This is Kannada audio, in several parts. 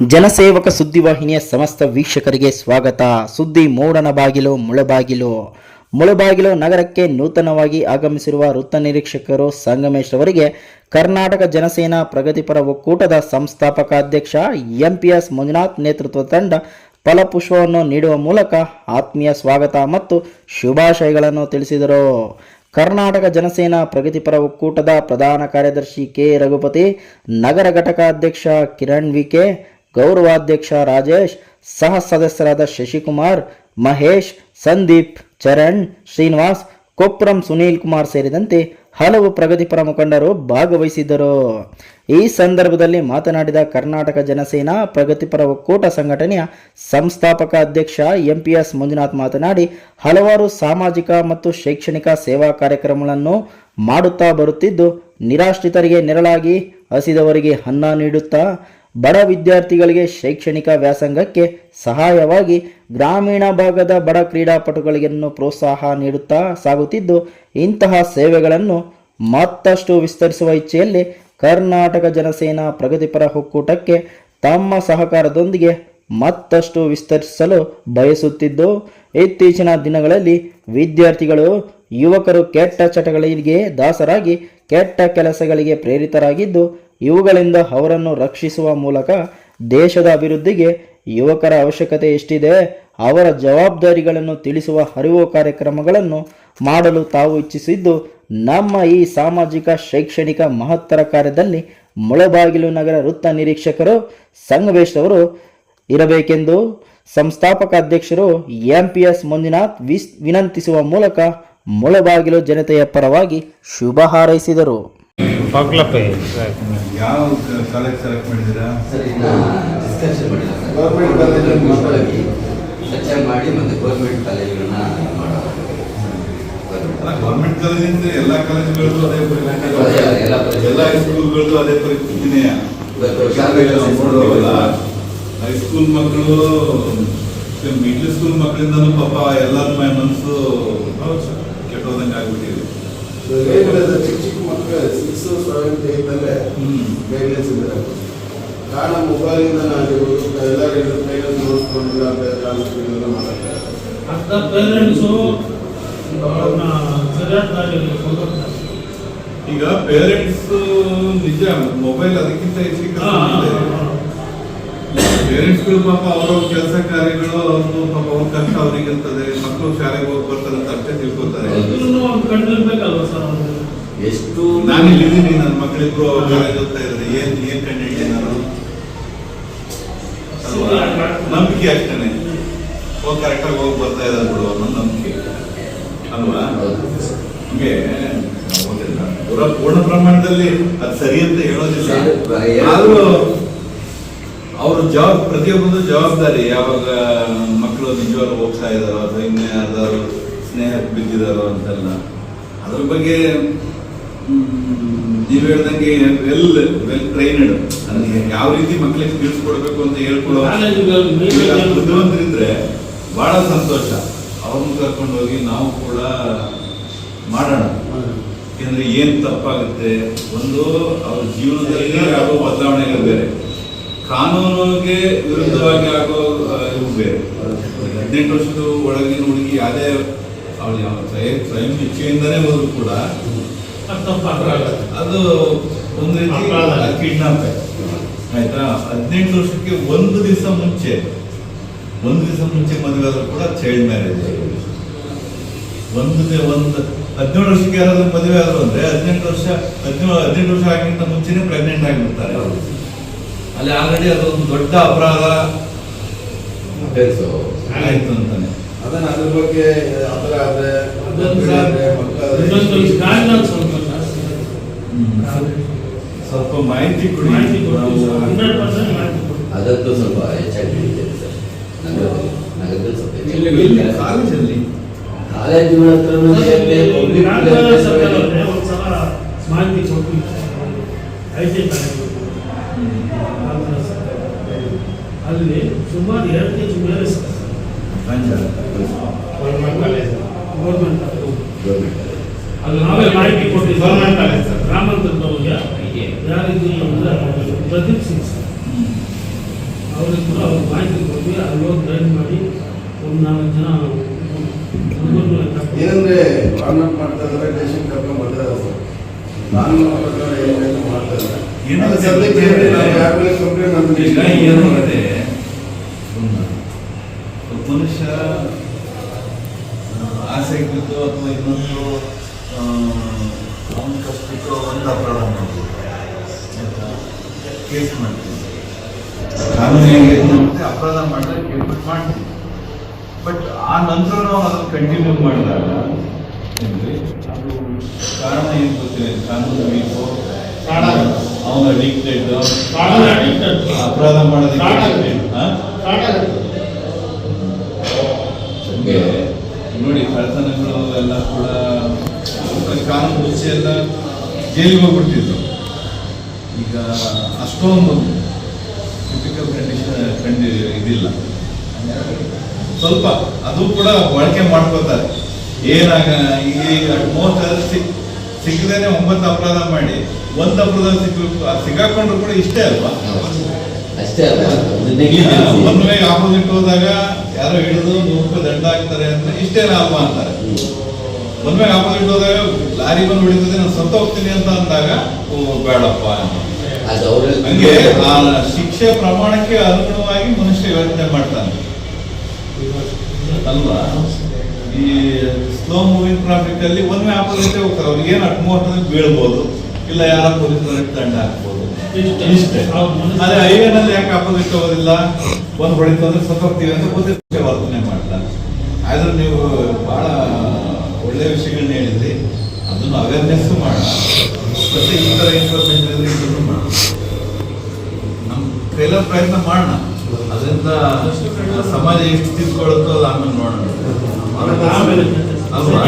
ಜನಸೇವಕ ಸುದ್ದಿವಾಹಿನಿಯ ಸಮಸ್ತ ವೀಕ್ಷಕರಿಗೆ ಸ್ವಾಗತ. ಸುದ್ದಿ ಮೋಡನ ಬಾಗಿಲು ಮುಳಬಾಗಿಲು ಮುಳಬಾಗಿಲು ನಗರಕ್ಕೆ ನೂತನವಾಗಿ ಆಗಮಿಸಿರುವ ವೃತ್ತ ನಿರೀಕ್ಷಕರು ಸಂಗಮೇಶ್ ಅವರಿಗೆ ಕರ್ನಾಟಕ ಜನಸೇನಾ ಪ್ರಗತಿಪರ ಒಕ್ಕೂಟದ ಸಂಸ್ಥಾಪಕ ಅಧ್ಯಕ್ಷ ಎಂಪಿಎಸ್ ಮಂಜುನಾಥ್ ನೇತೃತ್ವ ತಂಡ ಫಲಪುಷ್ಪವನ್ನು ನೀಡುವ ಮೂಲಕ ಆತ್ಮೀಯ ಸ್ವಾಗತ ಮತ್ತು ಶುಭಾಶಯಗಳನ್ನು ತಿಳಿಸಿದರು. ಕರ್ನಾಟಕ ಜನಸೇನಾ ಪ್ರಗತಿಪರ ಒಕ್ಕೂಟದ ಪ್ರಧಾನ ಕಾರ್ಯದರ್ಶಿ ಕೆ. ರಘುಪತಿ, ನಗರ ಘಟಕ ಅಧ್ಯಕ್ಷ ಕಿರಣ್ ವಿಕೆ ಗೌರವಾಧ್ಯಕ್ಷ ರಾಜೇಶ್, ಸಹ ಸದಸ್ಯರಾದ ಶಶಿಕುಮಾರ್, ಮಹೇಶ್, ಸಂದೀಪ್, ಚರಣ್, ಶ್ರೀನಿವಾಸ್, ಕೊಪ್ರಂ ಸುನೀಲ್ ಕುಮಾರ್ ಸೇರಿದಂತೆ ಹಲವು ಪ್ರಗತಿಪರ ಮುಖಂಡರು ಭಾಗವಹಿಸಿದ್ದರು. ಈ ಸಂದರ್ಭದಲ್ಲಿ ಮಾತನಾಡಿದ ಕರ್ನಾಟಕ ಜನಸೇನಾ ಪ್ರಗತಿಪರ ಒಕ್ಕೂಟ ಸಂಘಟನೆಯ ಸಂಸ್ಥಾಪಕ ಅಧ್ಯಕ್ಷ ಎಂಪಿಎಸ್ ಮಂಜುನಾಥ್ ಮಾತನಾಡಿ, ಹಲವಾರು ಸಾಮಾಜಿಕ ಮತ್ತು ಶೈಕ್ಷಣಿಕ ಸೇವಾ ಕಾರ್ಯಕ್ರಮಗಳನ್ನು ಮಾಡುತ್ತಾ ಬರುತ್ತಿದ್ದು, ನಿರಾಶ್ರಿತರಿಗೆ ನೆರಳಾಗಿ ಹಸಿದವರಿಗೆ ಅನ್ನ ನೀಡುತ್ತಾ ಬಡ ವಿದ್ಯಾರ್ಥಿಗಳಿಗೆ ಶೈಕ್ಷಣಿಕ ವ್ಯಾಸಂಗಕ್ಕೆ ಸಹಾಯವಾಗಿ ಗ್ರಾಮೀಣ ಭಾಗದ ಬಡ ಕ್ರೀಡಾಪಟುಗಳಿಗೆನ್ನು ಪ್ರೋತ್ಸಾಹ ನೀಡುತ್ತಾ ಸಾಗುತ್ತಿದ್ದು, ಇಂತಹ ಸೇವೆಗಳನ್ನು ಮತ್ತಷ್ಟು ವಿಸ್ತರಿಸುವ ಇಚ್ಛೆಯಲ್ಲಿ ಕರ್ನಾಟಕ ಜನಸೇನಾ ಪ್ರಗತಿಪರ ಒಕ್ಕೂಟಕ್ಕೆ ತಮ್ಮ ಸಹಕಾರದೊಂದಿಗೆ ಮತ್ತಷ್ಟು ವಿಸ್ತರಿಸಲು ಬಯಸುತ್ತಿದ್ದು, ಇತ್ತೀಚಿನ ದಿನಗಳಲ್ಲಿ ವಿದ್ಯಾರ್ಥಿಗಳು, ಯುವಕರು ಕೆಟ್ಟ ಚಟಗಳಿಗೆ ದಾಸರಾಗಿ, ಕೆಟ್ಟ ಕೆಲಸಗಳಿಗೆ ಪ್ರೇರಿತರಾಗಿದ್ದು ಇವುಗಳಿಂದ ಅವರನ್ನು ರಕ್ಷಿಸುವ ಮೂಲಕ ದೇಶದ ಅಭಿವೃದ್ಧಿಗೆ ಯುವಕರ ಅವಶ್ಯಕತೆ ಎಷ್ಟಿದೆ, ಅವರ ಜವಾಬ್ದಾರಿಗಳನ್ನು ತಿಳಿಸುವ ಅರಿವು ಕಾರ್ಯಕ್ರಮಗಳನ್ನು ಮಾಡಲು ತಾವು ಇಚ್ಛಿಸಿದ್ದು, ನಮ್ಮ ಈ ಸಾಮಾಜಿಕ, ಶೈಕ್ಷಣಿಕ ಮಹತ್ತರ ಕಾರ್ಯದಲ್ಲಿ ಮುಳಬಾಗಿಲು ನಗರ ವೃತ್ತ ನಿರೀಕ್ಷಕರು ಸಂಗಮೇಶ್ ಅವರು ಇರಬೇಕೆಂದು ಸಂಸ್ಥಾಪಕ ಅಧ್ಯಕ್ಷರು ಎಂ ಪಿ ಎಸ್ ಮಂಜುನಾಥ್ ವಿಸ್, ವಿನಂತಿಸುವ ಮೂಲಕ ಮುಳಬಾಗಿಲು ಜನತೆಯ ಪರವಾಗಿ ಶುಭ ಹಾರೈಸಿದರು. ಪಗ್ಲಪ್ಪೆ ಯಾವ ಕಾಲೇಜ್ ಸೆಲೆಕ್ಟ್ ಮಾಡಿದ್ದೀರಾ? ಸರ್ ಇನ್ನ ಡಿಸ್ಕಷನ್ ಮಾಡಿಲ್ಲ ಸರ್ Government ಕಾಲೇಜಲ್ಲಿ ಮುಖ್ಯವಾಗಿ ಚರ್ಚೆ ಮಾಡಿ ಮತ್ತೆ ಗೌರ್ಮೆಂಟ್ ಕಾಲೇಜುಗಳನ್ನ ಗೌರ್ಮೆಂಟ್ ಕಾಲೇಜಿಂದ ಎಲ್ಲ ಕಾಲೇಜುಗಳದ್ದು ಅದೇ ಪರಿಸ್ಥಿತಿ ಅದೇ, ಎಲ್ಲ ಹೈಸ್ಕೂಲ್ಗಳದ್ದು ಅದೇ ಪರಿಸ್ಥಿತಿನೇ. ನೋಡೋಲ್ಲ ಹೈಸ್ಕೂಲ್ ಮಕ್ಕಳು ಮಿಡ್ಲ್ ಸ್ಕೂಲ್ ಮಕ್ಕಳಿಂದನೂ ಪಾಪ ಎಲ್ಲರ ಮನಸ್ಸು ಕೆಟ್ಟೋದಂಗೆ ಆಗ್ಬಿಟ್ಟಿದೆ. ಗೈಡ್ಲೈನ್ಸ್ ಚಿಕ್ಕ ಚಿಕ್ಕ ಮಕ್ಕಳು ಸಿಕ್ಸ್ ಸೆವೆಂತ್ ಏಯ್ತಲ್ಲೇ. ಗೈಡ್ಲೈನ್ಸ್ ಇದ್ದಾರೆ ಕಾರಣ ಮೊಬೈಲಿಂದ ಆಗಿರ್ಬೋದು ಎಲ್ಲರೂ ಕೈಯಲ್ಲಿ ನೋಡ್ಕೊಂಡಿಲ್ಲ ಎಲ್ಲ ಮಾಡಕ್ಕೆ ಅರ್ಧ ಪೇರೆಂಟ್ಸು. ಈಗ ಪೇರೆಂಟ್ಸ್ ನಿಜ ಮೊಬೈಲ್ ಅದಕ್ಕಿಂತ ಹೆಚ್ಚಿಗೆ. ಪೇರೆಂಟ್ಸ್ಗಳು ಪಾಪ ಅವ್ರವ್ರ ಕೆಲಸ ಕಾರ್ಯಗಳು ಅವ್ರದ್ದು ಪಾಪ ಅವ್ರ ಕಷ್ಟ ಅವ್ರಿಗೆ ಇರ್ತದೆ ಮಕ್ಕಳು ಶಾಲೆಗೆ ಹೋಗಿ ಬರ್ತಾರೆ ಅಂತ ಅಷ್ಟೇ ತಿಳ್ಕೊತಾರೆ ಎಷ್ಟು ನಾನು ಇಲ್ಲಿದ್ದೀನಿ ನನ್ನ ಮಕ್ಕಳಿಬ್ರು ಕಾಲೇಜ್ ಓದ್ತಾ ಇದ್ದಾರೆ. ಏನ್ ಏನ್ ಕಂಡಿದ್ದೀನಿ ನಾನು ಅಲ್ವಾ? ನಂಬಿಕೆ ಅಷ್ಟೇನೆ. ಹೋಗಿ ಕರೆಕ್ಟಾಗಿ ಹೋಗಿ ಬರ್ತಾ ಇದ್ದಾರೆ ಬಿಡು ಅನ್ನೋ ನಂಬಿಕೆ. ಅಲ್ವಾ? ಹಂಗೆ ಪೂರ್ಣ ಪ್ರಮಾಣದಲ್ಲಿ ಅದು ಸರಿ ಅಂತ ಹೇಳೋದಿಲ್ಲ. ಸರಿ, ಆದ್ರೂ ಅವರು ಜವಾಬ್ ಪ್ರತಿಯೊಬ್ಬರದ್ದು ಜವಾಬ್ದಾರಿ. ಯಾವಾಗ ಮಕ್ಕಳು ನಿಜವಾಗ್ಲೂ ಹೋಗ್ತಾ ಇದ್ದಾರೋ ಅಥವಾ ಇನ್ನೇ ಯಾರ್ದಾದ್ರು ಸ್ನೇಹಕ್ಕೆ ಬಿದ್ದಿದಾರೋ ಅಂತೆಲ್ಲ. ಅದ್ರ ಬಗ್ಗೆ ನೀವು ಹೇಳ್ದಂಗೆ ವೆಲ್ ವೆಲ್ ಟ್ರೈನ್ಡ್ ಅಂದ್ರೆ ಯಾವ ರೀತಿ ಮಕ್ಕಳಿಗೆ ತಿಳಿಸ್ಕೊಡ್ಬೇಕು ಅಂತ ಹೇಳ್ಕೊಡೋ ಬುದ್ಧಿವಂತರಿದ್ರೆ ಬಹಳ ಸಂತೋಷ. ಅವ್ರನ್ನ ಕರ್ಕೊಂಡು ಹೋಗಿ ನಾವು ಕೂಡ ಮಾಡೋಣ. ಯಾಕಂದ್ರೆ ಏನ್ ತಪ್ಪಾಗುತ್ತೆ? ಒಂದು ಅವ್ರ ಜೀವನದಲ್ಲಿ ಯಾವ ಬದಲಾವಣೆಗಳು ಬೇರೆ. ಕಾನೂನಿಗೆ ವಿರುದ್ಧವಾಗಿ ಆಗೋ ಇವು ಬೇರೆ. ಹದಿನೆಂಟು ವರ್ಷದ ಒಳಗಿನ ಹುಡುಗಿ ಯಾವುದೇ ಅವಳು ಯಾವ ಸ್ವಯಂ ಸ್ವಯಂ ಇಚ್ಛೆಯಿಂದನೇ ಹೋದ್ರು ಕೂಡ ಅದು ಒಂದು ರೀತಿ. ಕಿಡ್ನಾಪ್ ಆಯ್ತಾ. ಹದಿನೆಂಟು ವರ್ಷಕ್ಕೆ ಒಂದು ದಿವಸ ಮುಂಚೆ ಒಂದು ದಿವಸ ಮುಂಚೆ ಮದುವೆ ಆದ್ರೂ ಕೂಡ ಚೈಲ್ಡ್ ಮ್ಯಾರೇಜ್ ಒಂದು ಒಂದು ಹದಿನೇಳು ವರ್ಷಕ್ಕೆ ಯಾರಾದ್ರೂ ಮದುವೆ ಆದ್ರು ಅಂದ್ರೆ ಹದಿನೆಂಟು ವರ್ಷ ಹದಿನೇಳು ಹದಿನೆಂಟು ವರ್ಷ ಆಗಿಂತ ಮುಂಚೆನೆ ಪ್ರೆಗ್ನೆಂಟ್ ಆಗಿರ್ತಾರೆ ಅಲ್ಲಿ ಆಲ್ರೆಡಿ ಅದೊಂದು ದೊಡ್ಡ ಅಪರಾಧ. Offense. ಆಯ್ತು ಅಂತಾನೆ. ಅದನ್ನ ಅದ್ರ ಬಗ್ಗೆ ಆ ಥರ ಆದ್ರೆ ಅದೊಂದು ಮಕ್ಕಳು ಆದ್ರೆ, ಮಕ್ಕಳಾದ್ರೆ ಇನ್ನೊಂದು ಈ ಗಾಳಿನಾಗ ಸ್ವಲ್ಪ ಜಾಸ್ತಿ ಸ್ವಲ್ಪ ಮಾಹಿತಿ ಕೊಡಿ. ಮಾಹಿತಿ ಕೊಡ್ತೀವಿ ನಾವು- ಸರ್ ಹಂಡ್ರೆಡ್ ಪರ್ಸೆಂಟ್ ಮಾಹಿತಿ ಕೊಡ್ತೀವಿ ಅದಂತೂ ಸ್ವಲ್ಪ ಹೆಚ್ಚಾಗಿ ನಡೀತದೆ ಸರ್. ನಗರದಲ್ಲಿ ನಗರದಲ್ಲಿ ಸ್ವಲ್ಪ ಇಲ್ಲಿ ಹೆಚ್ಚಾಗಿ ಕಾಲೇಜಲ್ಲಿ? ಕಾಲೇಜುಗಳ ಹತ್ರನೂ ಇರುತ್ತೆ, public ಗ್ರಾಮೀಣ place ಸರ್ಕಾರದವ್ರೆ ಒಂದ್ಸಲ ಮಾಹಿತಿ ಕೊಡ್ತೀವಿ ಐಟಿ ಕಾಲೇಜು. ಸುಮಾರು ಎರಡು ಕೆ ಜಿ ಮೇಲೆ ಸರ್. Government government. ಅಲ್ಲಿ ನಾವೇ ಮಾಹಿತಿ ಕೊಟ್ಟಿದ್ದೀವಿ ಗೌರ್ಮೆಂಟ್ ಕಾಲೇಜ್ ಗ್ರಾಮಾಂತರದವ್ರಿಗೆ ಯಾರಿಗೂ ಪ್ರದೀಪ್ ಸಿಂಗ್ ಸರ್ ಅವ್ರಿಗೆ ಕೂಡ ಅವ್ರ ಮಾಹಿತಿ ಕೊಟ್ಟು ಅಲ್ಲಿ ಹೋಗಿ ರೈಡ್ ಮಾಡಿ ಒಂದು ನಾಲ್ಕು ಜನ ಏನಂದ್ರೆ ವಾರ್ನಪ್ ಮಾಡ್ತಾ ಇದ್ದಾರೆ ಕರ್ಕೊಂಡು ಸರ್ ಕಾನೂನು ಪ್ರಕಾರ ಏನ್ ಬೇಕು ಮಾಡ್ತಾ ಇದ್ದಾರೆ ಏನಂದ್ರೆ ಅದು ಸದ್ಯಕ್ಕೆ ಯಾರ ಕಂಪ್ಲೇಂಟ್ ಏನಾಗಿದೆ ಒಬ್ಬ ಮನುಷ್ಯ ಆಸೆ ಬಿದ್ದು ಅಥವಾ ಇನ್ನೊಂದು ಅವನ ಕಷ್ಟಕ್ಕೆ ಒಂದು ಅಪರಾಧ ಮಾಡ್ಬೋದು. ಕೇಸ್ ಮಾಡ್ತೀವಿ. ಕಾನೂನು ಹೇಗೆ ಅಪರಾಧ ಮಾಡಿದ್ರೆ ಕೇಸ್ ಮಾಡ್ತೀವಿ ಬಟ್ ಆ ನಂತರ ನಾವು ಅದನ್ನು ಕಂಟಿನ್ಯೂ ಮಾಡಿದಾಗ ಅಂದರೆ ಅದು ಕಾರಣ ಏನು ಗೊತ್ತಿಲ್ಲ ಕಾನೂನು ಬೇಕು ಅವನು ಅಡಿಕ್ಟೆಡ್. ಅಪರಾಧ ಮಾಡೋದಕ್ಕೆ ನೋಡಿ ಕಳ್ತನಗಳು ಎಲ್ಲ ಕೂಡ ಕಾನೂನು ಮುಚ್ಚಿ ಎಲ್ಲ ಜೈಲಿಗೆ ಹೋಗ್ಬಿಡ್ತಿದ್ರು. ಈಗ ಅಷ್ಟೊಂದು ಟಿಪಿಕಲ್ ಕಂಡೀಷನ್ ಕಂಡು ಇದಿಲ್ಲ. ಸ್ವಲ್ಪ ಅದು ಕೂಡ ಬಳಕೆ ಮಾಡ್ಕೋತಾರೆ ಏನಾಗ ಈಗ ಮೋಸ್ಟ್ ಸಿಕ್ ಸಿಕ್ಕದೇನೆ ಒಂಬತ್ತು ಅಪರಾಧ ಮಾಡಿ, ಒಂದು ಅಪರಾಧ ಸಿಕ್ಕ ಸಿಗಾಕೊಂಡ್ರು ಕೂಡ ಇಷ್ಟೇ ಅಲ್ವಾ? ಅಷ್ಟೇ ಅಲ್ಲ ಒಂದು ವೇಗ ಆಪೋಸಿಟ್ ಹೋದಾಗ ಯಾರೋ ಹಿಡಿದು ನೂರು ರೂಪಾಯಿ ದಂಡ ಹಾಕ್ತಾರೆ ಅಂದ್ರೆ ಇಷ್ಟೇ ಲಾಭ ಅಂತಾರೆ. ಒಂದ್ ವೇಗ ಆಪೋಸಿಟ್ ಹೋದಾಗ ಲಾರಿ ಬಂದು ಹೊಡಿತದೆ ನಾನು ಸತ್ತ ಹೋಗ್ತೀನಿ ಅಂತ ಅಂದಾಗ ಓ ಬೇಡಪ್ಪ ಅಂತ. ಹಂಗೆ ಆ ಶಿಕ್ಷೆ ಪ್ರಮಾಣಕ್ಕೆ ಅನುಗುಣವಾಗಿ ಮನುಷ್ಯ ಯೋಚನೆ ಮಾಡ್ತಾನೆ. ಅಲ್ವಾ? ಈ ಸ್ಲೋ ಮೂವಿಂಗ್ ಟ್ರಾಫಿಕ್ ಅಲ್ಲಿ ಒಂದ್ ಆಪೋಸಿಟ್ ಹೋಗ್ತಾರೆ ಅವ್ರಿಗೆ ಏನು ಅಟ್ಮೋಸ್ಟ್ ಬೀಳ್ಬೋದು? ಇಲ್ಲ ಯಾರ ಪೊಲೀಸ್ ದಂಡ ಹಾಕ್ಬೋದು. ಇಷ್ಟೇ. ಅದೇ ಹೈವೇನಲ್ಲಿ ಯಾಕೆ ಅಪೋಸಿಟ್ ಹೋಗೋದಿಲ್ಲ ಒಂದು ಹೊಡಿತು ಅಂದ್ರೆ ಸತ್ತೋಗ್ತೀವಿ ಅಂತ ಗೊತ್ತಿರುತ್ತೆ ವರ್ತನೆ ಮಾಡಲ್ಲ ಆದ್ರೆ ನೀವು ಬಹಳ ಒಳ್ಳೆ ವಿಷಯಗಳನ್ನ ಹೇಳಿದ್ರಿ. ಅದನ್ನು ಅವೇರ್ನೆಸ್ ಮತ್ತೆ ಈ ಥರ ಇನ್ಫಾರ್ಮೇಶನ್ ಇದ್ರೆ ಇದನ್ನು ಮಾಡೋಣ ನಮ್ಮ ಕೈಲ ಪ್ರಯತ್ನ ಮಾಡೋಣ. ಅದರಿಂದ ಸಮಾಜ ಎಷ್ಟು ತಿಳ್ಕೊಳ್ಳುತ್ತೋ ಅದು ಆಮೇಲೆ ನೋಡೋಣ. ಆಮೇಲೆ ಅಲ್ವಾ?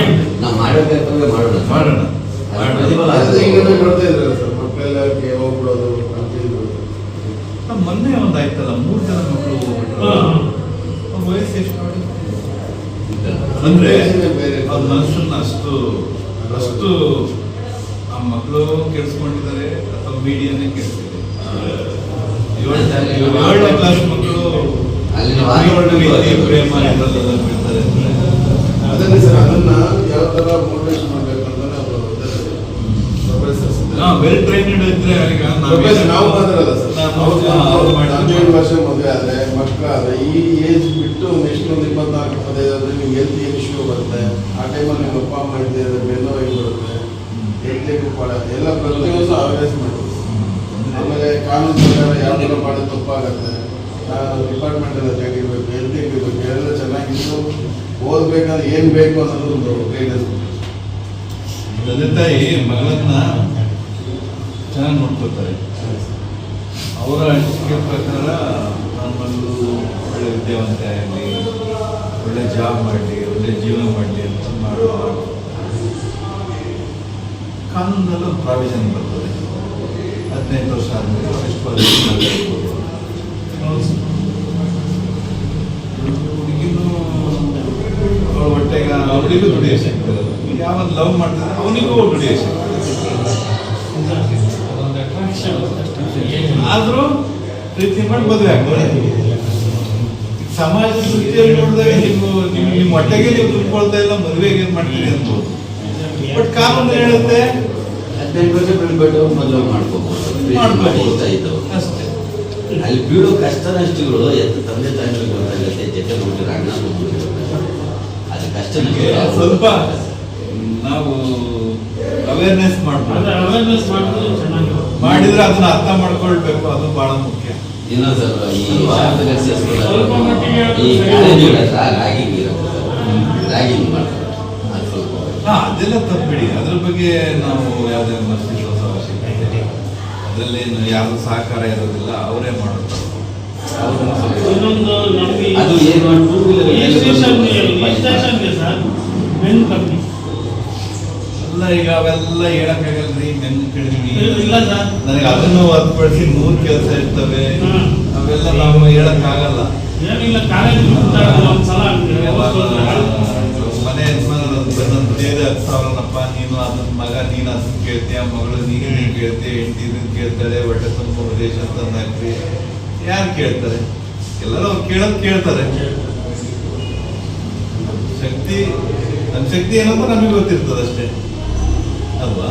ನಾವು ಮಾಡಬೇಕಾದ್ರೆ ಮಾಡೋಣ. ಮಾಡೋಣ. ಮೊನ್ನೆ ಒಂದು ಆಯ್ತಲ್ಲ ಮೂರು ಜನ ಮಕ್ಕಳು ವಯಸ್ಸು ಎಷ್ಟು ಅಂದ್ರೆ ಅವ್ರ ಮನಸ್ಸನ್ನ ಅಷ್ಟು ಅಷ್ಟು ಆ ಮಕ್ಕಳು ಕೆಡಿಸ್ಕೊಂಡಿದ್ದಾರೆ ಅಥವಾ ಮೀಡಿಯಾನೇ ಕೆಡಿಸಿದೆ. ಏಳನೇ ಕ್ಲಾಸ್ ಮಕ್ಕಳು ಪ್ರೇಮ ಅದನ್ನೇ ಸರ್ ಅದನ್ನ ಯಾವ ತರ ವೆಲ್ ಟ್ರೈನ್ಡ್ ಇದ್ರೆ ಈಗ ನಾವು ಹದಿನೇಳು ವರ್ಷ ಮದುವೆ ಆದ್ರೆ ಮಕ್ಕಳಾದ್ರೆ ಈ ಏಜ್ ಬಿಟ್ಟು ನೆಕ್ಸ್ಟ್ ಒಂದು ಇಪ್ಪತ್ನಾಲ್ಕು ಇಪ್ಪತ್ತೈದು ಆದ್ರೆ ನಿಮ್ಗೆ ಹೆಲ್ತ್ ಇಶ್ಯೂ ಬರುತ್ತೆ? ಆ ಟೈಮಲ್ಲಿ ನಿಮ್ಮ ಅಪ್ಪ ಅಮ್ಮ ಇದ್ದರೆ ಬೆನ್ನು ಹೋಗಿ ಬರುತ್ತೆ? ಪಾಡ ಎಲ್ಲ ಪ್ರತಿಯೊಂದು ಅವೇರ್ನೆಸ್ ಮಾಡಬೇಕು ಆಮೇಲೆ ಕಾನೂನು ಪ್ರಕಾರ ಯಾವ್ದೆಲ್ಲ ಮಾಡೋದು ತಪ್ಪಾಗತ್ತೆ? ಡಿಪಾರ್ಟ್ಮೆಂಟ್ ಎಲ್ಲ ಚೆನ್ನಾಗಿರ್ಬೇಕು ಹೆಲ್ತ್ ಇರಬೇಕು ಎಲ್ಲ ಚೆನ್ನಾಗಿದ್ದು ಓದ್ಬೇಕಾದ್ರೆ ಏನ್ ಬೇಕು ಅನ್ನೋದು ಒಂದು ಗೈಡೆನ್ಸ್ ತಂದೆ ತಾಯಿ ಮಗಳನ್ನ ಚೆನ್ನಾಗಿ ನೋಡ್ಕೋತಾರೆ ಅವರ ಅನಿಸಿಕೆ ಪ್ರಕಾರ ನಾನು ಬಂದು ಒಳ್ಳೆ ವಿದ್ಯಾವಂತ ಆಗಲಿ ಒಳ್ಳೆ ಜಾಬ್ ಮಾಡಲಿ ಒಳ್ಳೆ ಜೀವನ ಮಾಡಲಿ ಅಂತ ಮಾಡುವ ಕಾನೂನಲ್ಲೂ ಪ್ರಾವಿಷನ್ ಬರ್ತದೆ. ಹದಿನೈದು ವರ್ಷ ಆದಮೇಲೆ. ಹುಡುಗಿನೂ ಹೊಟ್ಟೆಗೆ ಅವಳಿಗೂ ದುಡಿಯೋ ಶಕ್ತಿ ಇರೋದು ಯಾವ ಲವ್ ಮಾಡ್ತಾರೆ ಅವನಿಗೂ ದುಡಿಯೋ ಶಕ್ತಿ. ಆದ್ರೂ ಪ್ರೀತಿ ಮಾಡಿ ಮದುವೆ ಆಗ್ಬೋದು. ಸಮಾಜ ದೃಷ್ಟಿಯಲ್ಲಿ ನೋಡಿದಾಗ ನೀವು ನಿಮ್ಗೆ ನಿಮ್ಮ ಹೊಟ್ಟೆಗೆ ನೀವು ತುಂಬಿಕೊಳ್ತಾ ಇಲ್ಲ ಮದುವೆಗೆ ಏನು ಮಾಡ್ತೀರಿ ಅನ್ಬೋದು. ಬಟ್ ಕಾನೂನು ಹೇಳುತ್ತೆ ಹದಿನೆಂಟು ವರ್ಷ ಬೆಳ್ಬಿಟ್ಟು ಮದುವೆ ಮಾಡ್ಕೋಬಹುದು ಮಾಡ್ಕೋಬಹುದು. ಇದ್ದವು ಅಷ್ಟೇ. ಅಲ್ಲಿ ಬೀಳೋ ಕಷ್ಟ ನಷ್ಟಗಳು ಎತ್ತ ತಂದೆ ತಾಯಿ ಗೊತ್ತಾಗುತ್ತೆ ಜೊತೆ ನೋಡಿದ್ರೆ ಅಣ್ಣ ಅದು ಕಷ್ಟ ಸ್ವಲ್ಪ ನಾವು ಅವೇರ್ನೆಸ್ ಮಾಡ್ಬೋದು. ಅವೇರ್ನೆಸ್ ಮಾಡ್ಬೋದು. ಮಾಡಿದ್ರೆ ಅದನ್ನ ಅರ್ಥ ಮಾಡ್ಕೊಳ್ಬೇಕು ಅದು ಬಹಳ ಮುಖ್ಯ. ಏನೋ ಸರ್ ಈ. ರ್ಯಾಗಿಂಗ್ ಇರುತ್ತೆ ರ್ಯಾಗಿಂಗ್ ಮಾಡ್ತಾರೆ. ಅದು ಸ್ವಲ್ಪ ಅದೆಲ್ಲ ತಪ್ಪಿಡಿ ಅದ್ರ ಬಗ್ಗೆ ನಾವು ಯಾವುದೇ ವಿಮರ್ಶಿಸೋ ಅವಶ್ಯಕತೆ. ಅದರಲ್ಲೇನು ಯಾರು ಸಹಕಾರ ಇರೋದಿಲ್ಲ ಅವರೇ ಇನ್ನೊಂದು ಅದು ಏನು ಅಲ್ಲ ಈಗ ಅವೆಲ್ಲ ಹೇಳಕ್ಕಾಗಲ್ರಿ ಮೆನ್ ನನಗೆ ಅದನ್ನು ಹೊರತುಪಡಿಸಿ ನೂರು ಕೆಲಸ ಇರ್ತವೆ. ಅವೆಲ್ಲ ನಾವು ಹೇಳಕ್ಕಾಗಲ್ಲ. ಏನಿಲ್ಲ ಕಾಲೇಜ್ ಒಂದ್ಸಲ ಮನೆ ನನ್ನ ಸಾವಿರನಪ್ಪ ನೀನು ಅದನ್ನ ಮಗ ನೀನು ಅದನ್ನ ಕೇಳ್ತೀಯ ಮಗಳು ನೀನು ನೀನು ಕೇಳ್ತೀಯ ಹೆಂಡತಿ ಇದನ್ನ ಕೇಳ್ತಾಳೆ ಹೊಟ್ಟೆ ತುಂಬ ದೇಶ ತಂದಾಕ್ರಿ. ಯಾರು ಕೇಳ್ತಾರೆ? ಎಲ್ಲರೂ ಅವ್ರು ಕೇಳೋದು ಕೇಳ್ತಾರೆ. ಶಕ್ತಿ ನಮ್ಮ ಶಕ್ತಿ ಏನಂತ ನಮಗೆ ಗೊತ್ತಿರ್ತದೆ ಅಷ್ಟೇ ಅಲ್ವಾ?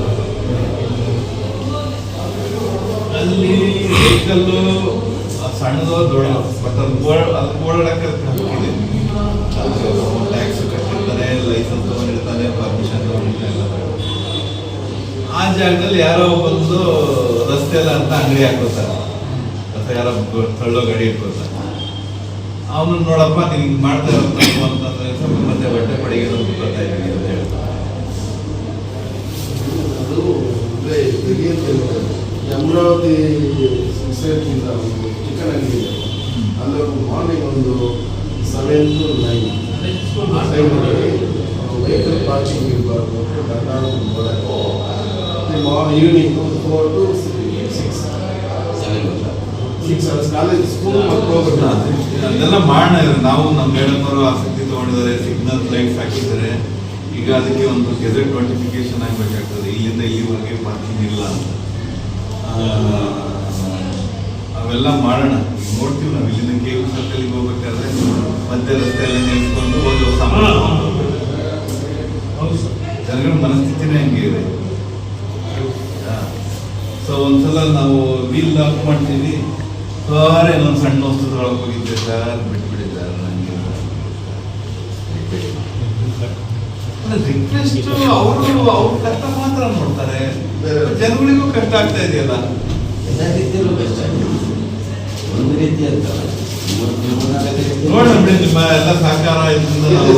ಅಲ್ಲಿ ವೆಹಿಕಲ್ಲು ಸಣ್ಣದು ದೊಡ್ಡದು ಬಟ್ ಅದು ಅದು ಓಡಾಡಕ್ಕೆ ಟ್ಯಾಕ್ಸ್ ಕಟ್ಟಿರ್ತಾನೆ ಲೈಸೆನ್ಸ್ ತಗೊಂಡಿರ್ತಾನೆ ಪರ್ಮಿಷನ್ ತಗೊಂಡಿರ್ತಾನೆ ಆ ಜಾಗದಲ್ಲಿ ಯಾರೋ ಬಂದು ರಸ್ತೆ ಎಲ್ಲ ಅಂತ ಅಂಗಡಿ ಹಾಕೋತಾರೆ ಅಥವಾ ಯಾರೋ ತಳ್ಳೋ ಗಾಡಿ ಇಟ್ಕೋತಾರೆ ಅವನು ನೋಡಪ್ಪ, ನೀನು ಹಿಂಗೆ ಮಾಡ್ತಾ ಇರೋ ಅಂತಂದ್ರೆ ಸ್ವಲ್ಪ ಮತ್ತೆ ಬಟ್ಟೆ ಪಡೆಗೆ ಬರ್ತಾ ಇದ್ದೀನಿ ಅಂತ ಹೇಳ್ತಾರೆ. ಅದು ಅಮರಾವತಿ ಸೊಸೈಟಿಯಿಂದ ಒಂದು ಚಿಕನ್ ಅಂಗಡಿ ಇದೆ ಅಲ್ಲೊಂದು ಮಾರ್ನಿಂಗ್ ಒಂದು ಸೆವೆನ್ ಟು ನೈನ್ ಆ ಟೈಮಲ್ಲಿ ವೆಹಿಕಲ್ ಪಾರ್ಕಿಂಗ್ ಇರಬಾರ್ದು evening four to six six hours college school ಮಕ್ಕಳು ಅದೆಲ್ಲ ಮಾಡೋಣ ನಾವು ನಮ್ಮ ಮೇಡಮ್ನವರು ಆಸಕ್ತಿ ತಗೊಂಡಿದ್ದಾರೆ ಸಿಗ್ನಲ್ ಲೈಟ್ಸ್ ಹಾಕಿದ್ದಾರೆ. ಈಗ ಅದಕ್ಕೆ ಒಂದು ಗೆಜೆಟ್ ನೋಟಿಫಿಕೇಶನ್ ಆಗಬೇಕಾಗ್ತದೆ. ಇಲ್ಲಿಂದ ಇಲ್ಲಿವರೆಗೆ ಪಾರ್ಕಿಂಗ್ ಇಲ್ಲ ಅಂತ. ಅವೆಲ್ಲ ಮಾಡೋಣ. ನೋಡ್ತೀವಿ ನಾವು ಇಲ್ಲಿಂದ ಯು ಸರ್ಕಲ್ಗೆ ಹೋಗ್ಬೇಕಾದ್ರೆ ಮತ್ತೆ ರಸ್ತೆಯಲ್ಲಿ ನಿಲ್ಸ್ಕೊಂಡು ಹೋಗಿ ಸಾಮಾನು ಜನಗಳ ಮನಸ್ಥಿತಿನೇ ಹಂಗೆ ಇದೆ. ಸೊ ಒಂದ್ಸಲ ನಾವು ವೀಲ್ ಲಾಕ್ ಮಾಡ್ತೀವಿ. ಸಾರಿ ನಾನು ಸಣ್ಣ ವಸ್ತು ತೊಗೊಳಕ್ ಹೋಗಿದ್ದೆ ಸರ್ ಬಿಟ್ಬಿಡಿ ಸರ್ ನನಗೆ ರಿಕ್ವೆಸ್ಟ್ ಅವರು ಅವ್ರ ಕಷ್ಟ ಮಾತ್ರ ನೋಡ್ತಾರೆ. ಜನಗಳಿಗೂ ಕಷ್ಟ ಆಗ್ತಾ ಇದೆಯಲ್ಲ. ಎಲ್ಲ ರೀತಿಯಲ್ಲೂ ಕಷ್ಟ ಒಂದು ರೀತಿ ಅಂತ ನೋಡೋಣ ಬಿಡಿ ನಿಮ್ಮ ಎಲ್ಲ ಸಹಕಾರ ಇದರಿಂದ ನಾವು